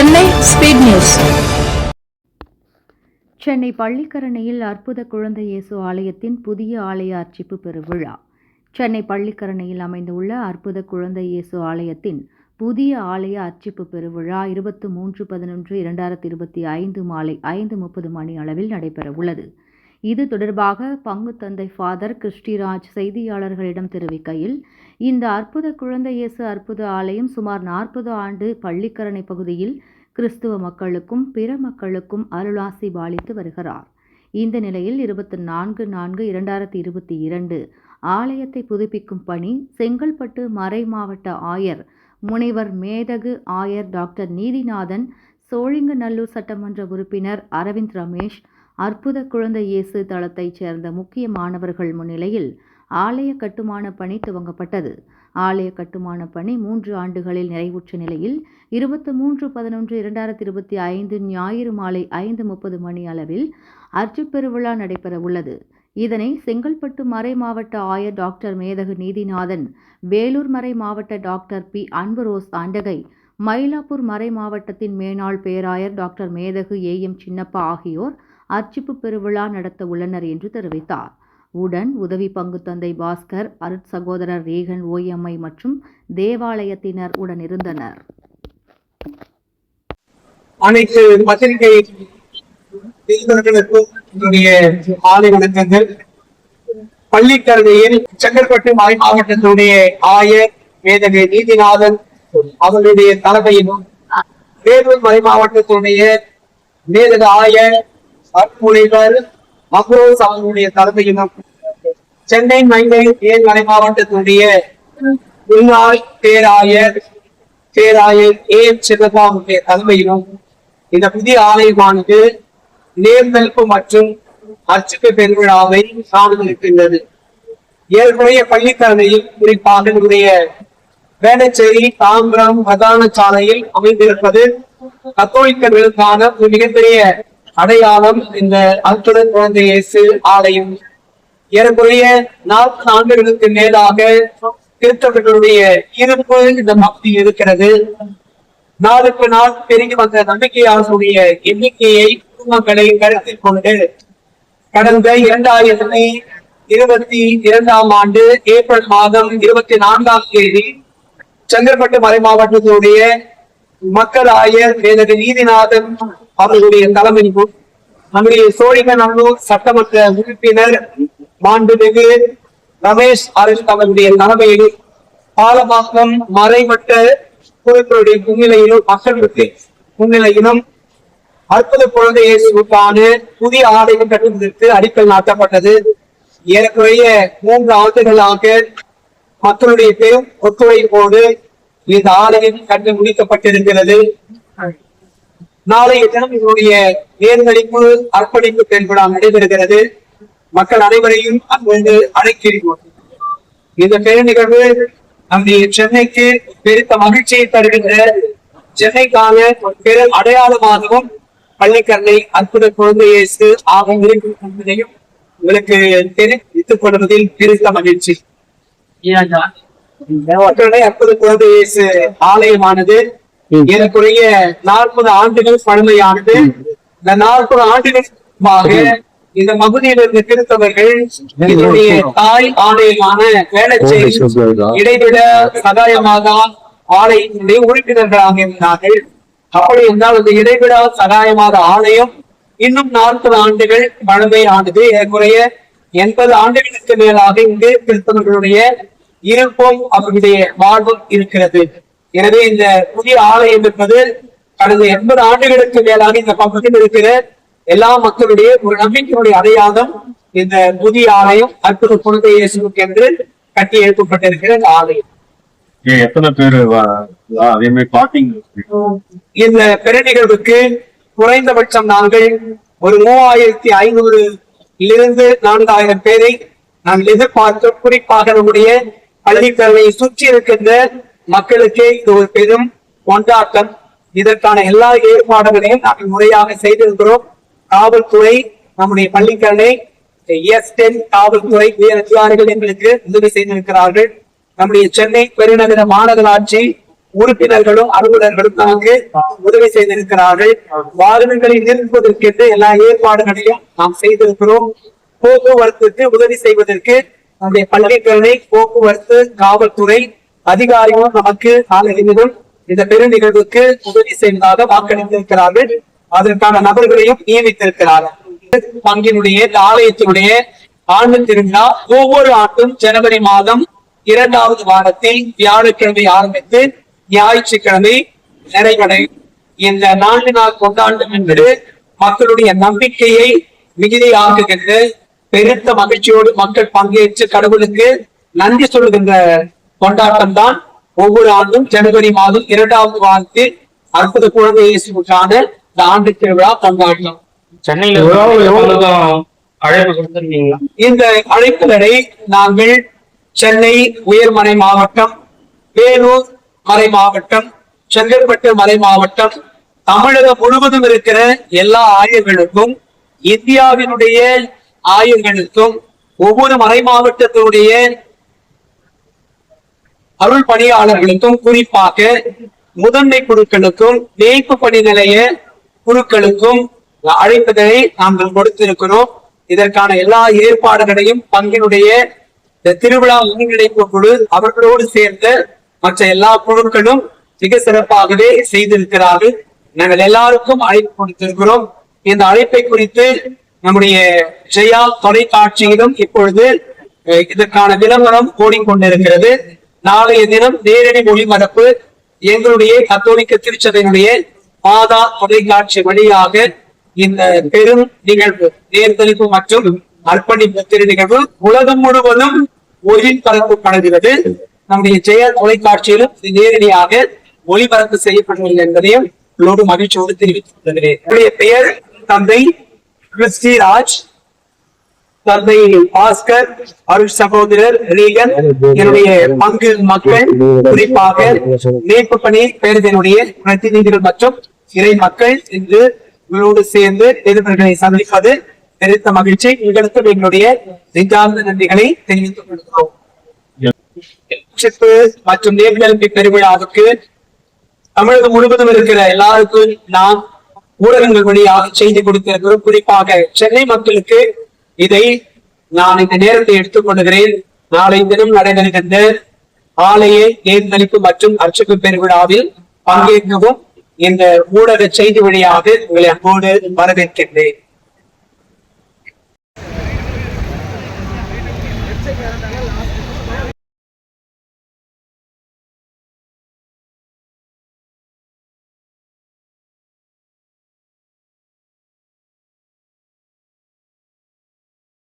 Chennai speed news. Chennai பள்ளிக்கரணையில் அற்புத குழந்தை இயேசு ஆலயத்தின் புதிய ஆலய அர்ச்சிப்பு பெருவிழா. சென்னை பள்ளிக்கரணையில் அமைந்துள்ள அற்புத குழந்தை இயேசு ஆலயத்தின் புதிய ஆலய அர்ச்சிப்பு பெருவிழா இருபத்து மூன்று பதினொன்று இரண்டாயிரத்தி இருபத்தி ஐந்து மாலை ஐந்து முப்பது மணி அளவில் நடைபெறவுள்ளது. இது தொடர்பாக பங்கு தந்தை ஃபாதர் கிறிஸ்டிராஜ் செய்தியாளர்களிடம் தெரிவிக்கையில் இந்த அற்புத குழந்தை இயேசு அற்புத ஆலயம் சுமார் நாற்பது ஆண்டு பள்ளிக்கரணை பகுதியில் கிறிஸ்துவ மக்களுக்கும் பிற மக்களுக்கும் அருளாசி பாலித்து வருகிறார். இந்த நிலையில் இருபத்தி நான்கு நான்கு இரண்டாயிரத்தி இருபத்தி இரண்டு ஆலயத்தை புதுப்பிக்கும் பணி செங்கல்பட்டு மறை மாவட்ட ஆயர் முனைவர் மேதகு ஆயர் டாக்டர் நீதிநாதன் சோழிங்கநல்லூர் சட்டமன்ற உறுப்பினர் அரவிந்த் ரமேஷ் அற்புத குழந்தை இயேசு தளத்தைச் சேர்ந்த முக்கிய மாணவர்கள் முன்னிலையில் ஆலய கட்டுமான பணி துவங்கப்பட்டது. ஆலய கட்டுமான பணி மூன்று ஆண்டுகளில் நிறைவுற்ற நிலையில் இருபத்தி மூன்று பதினொன்று இரண்டாயிரத்தி இருபத்தி ஐந்து ஞாயிறு மாலை ஐந்து முப்பது மணி அளவில் அர்ச்சுப் பெருவிழா நடைபெற உள்ளது. இதனை செங்கல்பட்டு மறை மாவட்ட ஆயர் டாக்டர் மேதகு நீதிநாதன் வேலூர் மறை மாவட்ட டாக்டர் பி. அன்புரோஸ் ஆண்டகை மயிலாப்பூர் மறை மாவட்டத்தின் மேனாள் பேராயர் டாக்டர் மேதகு ஏ. எம். சின்னப்பா ஆகியோர் அர்ச்சிப்பு பெருவிழா நடத்த உள்ளனர் என்று தெரிவித்தார். உடன் உதவி பங்கு தந்தை பாஸ்கர் அருட் சகோதரர் ரேகன் ஓயம்மை மற்றும் தேவாலயத்தினர் உடன் இருந்தனர். அனைத்து பத்திரிகை ஆலை வணக்கங்கள். பள்ளிக்கரணையில் செங்கல்பட்டு மலை மாவட்டத்தினுடைய ஆயர் வேதகை நீதிநாதன் அவர்களுடைய தலைமையிலும் வேலூர் மலை மாவட்டத்தினுடைய வேதக ஆயர் அற்புணிவர் மக்ரோஸ் அவர்களுடைய தலைமையிலும் சென்னை மங்கை ஏன் மாவட்டத்தினுடைய முன்னாள் பேராயர் பேராயர் ஏ எம் சிவபாவுடைய தலைமையிலும் இந்த புதிய ஆலயமானது நேர்நெல்ப்பு மற்றும் அர்ச்சக பெருவிழாவை சார்ந்திருக்கின்றது. ஏற்புடைய பள்ளிக்கரணையில் குறிப்பாக நம்முடைய வேளச்சேரி தாம்பரம் பிரதான சாலையில் அமைந்திருப்பது கத்தோலிக்கர்களுக்கான ஒரு மிகப்பெரிய அடையாளம் இந்த அற்புத குழந்தை இயேசு ஆலயம். ஏறக்குறைய நாற்பது ஆண்டுகளுக்கு மேலாக கிறிஸ்தவர்களுடைய இருப்பு இந்த பக்தி இருக்கிறது. நாளுக்கு நாள் பெருகி வந்த நம்பிக்கையாளர்களுடைய எண்ணிக்கையை குடும்பங்களை கருத்தில் கொண்டு கடந்த இரண்டாயிரத்தி இருபத்தி இரண்டாம் ஆண்டு ஏப்ரல் மாதம் இருபத்தி நான்காம் தேதி செங்கல்பட்டு மறை மாவட்டத்தினுடைய மக்களாய ஆயர் வேதக நீதிநாதன் அவர்களுடைய தலைமையிலும் நம்முடைய சோழிகன் சோழிங்கநல்லூர் சட்டமன்ற உறுப்பினர் மாண்புமிகு ரமேஷ் அரசு அவருடைய தலைமையில் பாலமாக்கம் மறைமட்ட குழுக்களுடைய முன்னிலையிலும் மக்களுக்கு முன்னிலையிலும் அற்புத குழந்தை இயேசுக்கான புதிய ஆலயம் கட்டுவதற்கு அடிக்கல் நாட்டப்பட்டது. ஏறக்குறைய மூன்று ஆண்டுகளாக மக்களுடைய பெரும் ஒத்துழைப்போடு இந்த ஆலயம் கண்டு முடிக்கப்பட்டிருக்கிறது. நாளைய தினம் இதனுடைய நேர்களிப்பு அர்ப்பணிப்பு பெருவிழா நடைபெறுகிறது. மக்கள் அனைவரையும் அங்கு அழைக்கிறோம். இந்த பெருநிகழ்வு நம்முடைய சென்னைக்கு பெருத்த மகிழ்ச்சியை தருகின்ற சென்னைக்கான பெரும் அடையாளமாகவும் பள்ளிக்கரணை அற்புத குழந்தை இயேசு ஆகும் இருக்கும் என்பதையும் உங்களுக்கு தெரிவித்துக் கொள்வதில் பெருத்த மகிழ்ச்சி. அற்புத குழந்தை இயேசு ஆலயமானது. ஏறக்குறைய நாற்பது ஆண்டுகள் பழமையானது. இந்த நாற்பது ஆண்டுகளுமாக இந்த பகுதியில் இருந்த கிறிஸ்தவர்கள் இதனுடைய தாய் ஆலயமான வேளச்சேரி இடைவிட சகாயமாக ஆலயத்தினுடைய உறுப்பினர்களாக இருந்தார்கள். அப்படி இருந்தால் அந்த இடைவிடா சகாயமாக ஆலயம் இன்னும் நாற்பது ஆண்டுகள் பழமையானது. ஏறக்குறைய எண்பது ஆண்டுகளுக்கு மேலாக இங்கு கிறிஸ்தவர்களுடைய இருப்பும் அவர்களுடைய வாழ்வும் இருக்கிறது. எனவே இந்த புதிய ஆலயம் என்பது கடந்த எண்பது ஆண்டுகளுக்கு மேலாக இந்த பகுதியில் இருக்கிற எல்லா மக்களுடைய ஒரு நம்பிக்கையுடைய அடையாளம் இந்த புதிய ஆலயம் அற்புத குழந்தை இயேசுக்கு என்று கட்டி எழுப்பப்பட்டிருக்கிற இந்த ஆலயம். எத்தனை பேர் அதே மாதிரி பார்க்கிங் இந்த பெருநிகழ்வுக்கு குறைந்தபட்சம் நாங்கள் ஒரு மூவாயிரத்தி ஐநூறு இருந்து நான்காயிரம் பேரை நாங்கள் எதிர்பார்த்து குறிப்பாக நம்முடைய பள்ளிக்கரணையை சுற்றி இருக்கின்ற மக்களுக்கு இது ஒரு பெரும் கொண்டாட்டம். இதற்கான எல்லா ஏற்பாடுகளையும் நாங்கள் முறையாக செய்திருக்கிறோம். காவல்துறை நம்முடைய பள்ளிக்கரணை எஸ் டென் காவல்துறை உயர் அதிகாரிகள் எங்களுக்கு உதவி செய்திருக்கிறார்கள். நம்முடைய சென்னை பெருநகர மாநகராட்சி உறுப்பினர்களும் அலுவலர்களும் நமக்கு உதவி செய்திருக்கிறார்கள். வாகனங்களை நிறுத்துவதற்கென்று எல்லா ஏற்பாடுகளையும் நாம் செய்திருக்கிறோம். போக்குவரத்துக்கு உதவி செய்வதற்கு நம்முடைய பள்ளிக்கரணை போக்குவரத்து காவல்துறை அதிகாரிகளும் நமக்கு நாளடைவிலும் இந்த பெரு நிகழ்வுக்கு உதவி செய்வதாக வாக்களித்திருக்கிறார்கள். அதற்கான நபர்களையும் நியமித்திருக்கிறார்கள் பங்கினுடைய ஆலயத்தினுடைய ஆண்டு திருவிழா ஒவ்வொரு ஆண்டும் ஜனவரி மாதம் இரண்டாவது வாரத்தில் வியாழக்கிழமை ஆரம்பித்து ஞாயிற்றுக்கிழமை நிறைவடையும் இந்த நான்கு நாள் கொண்டாட்டம் என்பது மக்களுடைய நம்பிக்கையை மிகுதியாக்குகின்ற பெருத்த மகிழ்ச்சியோடு மக்கள் பங்கேற்று கடவுளுக்கு நன்றி சொல்லுகின்ற கொண்டாட்டம் தான் ஒவ்வொரு ஆண்டும் ஜனவரி மாதம் இரண்டாவது வாரத்தில் அற்புத குழந்தை இயேசுக்கான இந்த ஆண்டு திருவிழா கொண்டாட்டம் சென்னையில இந்த அழைப்புகளை நாங்கள் சென்னை உயர்மறை மாவட்டம் வேலூர் மறை மாவட்டம் செங்கல்பட்டு மறை மாவட்டம் தமிழகம் முழுவதும் இருக்கிற எல்லா ஆயர்களுக்கும் இந்தியாவினுடைய ஆயர்களுக்கும் ஒவ்வொரு மறை மாவட்டத்தினுடைய அருள் பணியாளர்களுக்கும் குறிப்பாக முதன்மை குழுக்களுக்கும் மேய்ப்பு பணி நிலைய குழுக்களுக்கும் அழைப்புகளை நாங்கள் கொடுத்திருக்கிறோம். இதற்கான எல்லா ஏற்பாடுகளையும் பங்கினுடைய இந்த திருவிழா ஒருங்கிணைப்பு குழு அவர்களோடு சேர்ந்த மற்ற எல்லா குழுக்களும் மிக சிறப்பாகவே செய்திருக்கிறார்கள். நாங்கள் எல்லாருக்கும் அழைப்பு கொடுத்திருக்கிறோம். இந்த அழைப்பை குறித்து நம்முடைய ஜெயா தொலைக்காட்சியிலும் இப்பொழுது அஹ், இதற்கான விளம்பரம் ஓடிக்கொண்டிருக்கிறது. நாளைய தினம் நேரடி ஒளிபரப்பு எங்களுடைய கத்தோலிக்க திருச்சபையினுடைய மாதா தொலைக்காட்சி வழியாக இந்த பெரும் நிகழ்வு தேர்ந்தெடுப்பு மற்றும் அர்ப்பணிப்பு திரு நிகழ்வு உலகம் முழுவதும் ஒளிபரப்பப்படுகிறது நம்முடைய ஜெய தொலைக்காட்சியிலும் இது நேரடியாக ஒளிபரப்பு செய்யப்படவில்லை என்பதையும் உங்களோடு மகிழ்ச்சியோடு தெரிவித்துக் கொள்கிறேன். என்னுடைய பெயர் தந்தை கிறிஸ்டி ராஜ் தந்தை பாஸ்கர் அருள் சகோதரர் ரீகன் என்னுடைய பங்கு மக்கள் குறிப்பாக மேய்ப்பு பணி பேருதினுடைய பிரதிநிதிகள் மற்றும் இறை மக்கள் இன்று உங்களோடு சேர்ந்து எதிர்ப்புகளை சந்திப்பது பெருத்த மகிழ்ச்சி. உங்களுக்கும் எங்களுடைய நெஞ்சார்ந்த நன்றிகளை தெரிவித்துக் கொள்கிறோம். மற்றும் நேர்கல்வி பெருவிழாவுக்கு தமிழகம் முழுவதும் இருக்கிற எல்லாருக்கும் நாம் ஊடகங்கள் வழியாக செய்தி கொடுத்திருக்கிறோம். குறிப்பாக சென்னை மக்களுக்கு இதை நான் இந்த நேரத்தை எடுத்துக் கொள்கிறேன். நாளை தினம் நடைபெறுகின்ற ஆலய தேர்தலிப்பு மற்றும் அர்ச்சக பெருவிழாவில் பங்கேற்கவும் இந்த ஊடக செய்தி வழியாக உங்களை அன்போடு வரவேற்கின்றேன்.